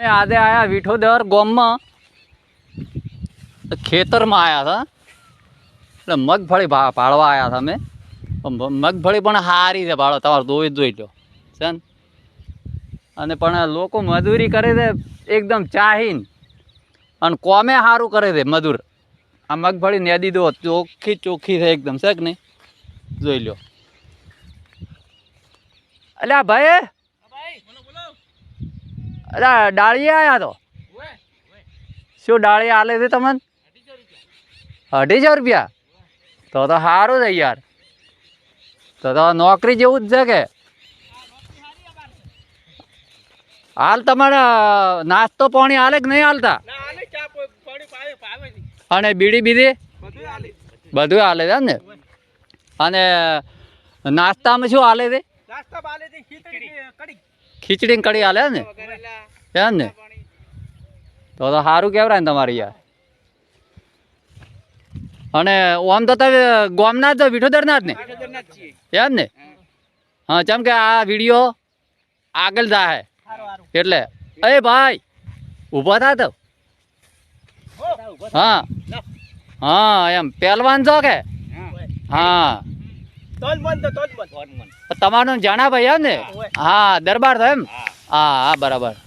આજે આયા વિઠોદર ગામમાં ખેતરમાં આવ્યા હતા એટલે મગફળી ભાળવા આવ્યા હતા અમે. મગફળી પણ સારી છે ભાડો તમારે દોઈ જોઈ લો છે ને? અને પણ લોકો મજૂરી કરે છે એકદમ ચાહીન. અને કોમે સારું કરે છે મજૂર. આ મગફળી નેદી દો ચોખ્ખી ચોખ્ખી છે એકદમ, છે કે નહીં? જોઈ લો અલ્યા ભાઈ! ડાળીએ આવ્યા તો? શું ડાળી આલે છે તમને? અઢીસો રૂપિયા? તો તો સારું છે યાર. તો તો નોકરી જેવું જ છે કે? હાલ તમારે નાસ્તો પાણી હાલે કે નહીં હાલતા? અને બીડી બીડી બધું હાલે છે ને? અને નાસ્તામાં શું હાલે છે? ને કઢી હાલે ને? એમ ને? તો તો સારું કહેવાય ને તમારે યાર. અને ઓમ તો તમે ગોમના જ વિઠોદરના જ ને? એમ ને? હા, ચમ કે આ વીડિયો આગળ જાય એટલે, એ ભાઈ, ઊભા થા તો. હા. હા, એમ પહેલવાન છો કે? હા. તમારું જાણા ભાઈ એમ ને? હા દરબાર થાય એમ? હા હા બરાબર.